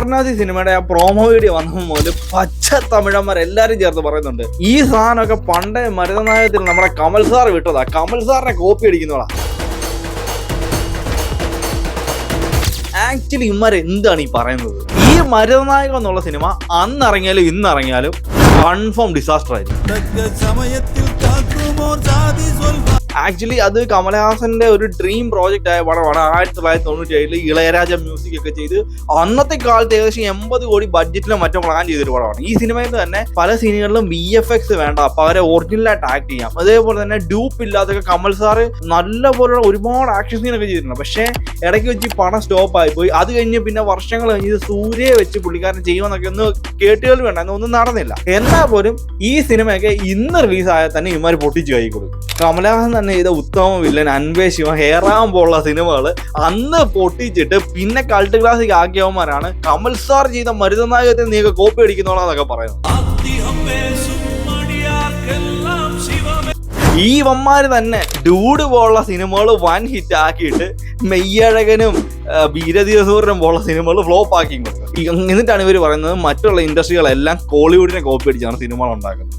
വാരണാസി സിനിമയുടെ ആ promo video വന്ന മുതൽ പച്ച തമിഴന്മാർ എല്ലാരും ചേർത്ത് പറയുന്നുണ്ട്. ഈ സാധനമൊക്കെ പണ്ടേ മരുതനായത്തിൽ നമ്മുടെ കമൽ സാർ വിട്ടതാ. കമൽ സാറിനെ കോപ്പി അടിക്കുന്നതാ ആക്ച്വലി ഇമാർ എന്താണ് ഈ പറയുന്നത്? ഈ മരുതനായകം എന്നുള്ള സിനിമ അന്നിറങ്ങിയാലും ഇന്നിറങ്ങിയാലും കൺഫേം ഡിസാസ്റ്റർ ആയിരിക്കും. ആക്ച്വലി അത് കമലഹാസന്റെ ഒരു ഡ്രീം പ്രോജക്റ്റ് ആയ പടമാണ് ആയിരത്തി തൊള്ളായിരത്തി തൊണ്ണൂറ്റി ഏഴിൽ ഇളയരാജ മ്യൂസിക് ഒക്കെ ചെയ്ത് അന്നത്തെ കാലത്ത് ഏകദേശം എൺപത് കോടി ബഡ്ജറ്റിലും മറ്റോ പ്ലാൻ ചെയ്തൊരു പടമാണ്. ഈ സിനിമയിൽ തന്നെ പല സീനുകളിലും വി എഫ് എക്സ് വേണ്ട. അവരെ ഒറിജിനലായിട്ട് ആക്ട് ചെയ്യാം. അതേപോലെ തന്നെ ഡ്യൂപ്പ് ഇല്ലാത്തൊക്കെ കമൽ സാറ് നല്ല പോലുള്ള ഒരുപാട് ആക്ഷൻ സീനൊക്കെ ചെയ്തിട്ടുണ്ട്. പക്ഷേ ഇടയ്ക്ക് വെച്ച് പണം സ്റ്റോപ്പ് ആയി പോയി. അത് കഴിഞ്ഞ് പിന്നെ വർഷങ്ങൾ കഴിഞ്ഞ് സൂര്യയെ വെച്ച് പുള്ളിക്കാരൻ ചെയ്യുമെന്നൊക്കെ ഒന്ന് കേട്ടുകൾ വേണ്ട ഒന്നും നടന്നില്ല. എന്നാൽ പോലും ഈ സിനിമയൊക്കെ ഇന്ന് റിലീസ് ആയാൽ തന്നെ ഇമാര് പൊട്ടിച്ചു കൈ കൊടുക്കും. കമലഹാസൻ തന്നെ ചെയ്ത ഉത്തമ വില്ലൻ അന്വേഷിക്കും ഹേറാൻ പോലുള്ള സിനിമകൾ അന്ന് പൊട്ടിച്ചിട്ട് പിന്നെ കൾട്ട് ക്ലാസിക് ആക്കിയവന്മാരാണ്. കമൽ സാർ ചെയ്ത മരുതനായകത്തെ നീക്ക കോപ്പി അടിക്കുന്നോളാന്നൊക്കെ പറയുന്നത്. ഈ വന്മാര് തന്നെ ഡൂഡ് പോലുള്ള സിനിമകൾ വൻ ഹിറ്റ് ആക്കിയിട്ട് മെയ്യഴകനും വീരധീരസൂരനും പോലുള്ള സിനിമകൾ ഫ്ലോപ്പ് ആക്കി. എന്നിട്ടാണ് ഇവർ പറയുന്നത് മറ്റുള്ള ഇൻഡസ്ട്രികളെല്ലാം കോളിവുഡിനെ കോപ്പി അടിച്ചാണ് സിനിമകൾ ഉണ്ടാക്കുന്നത്.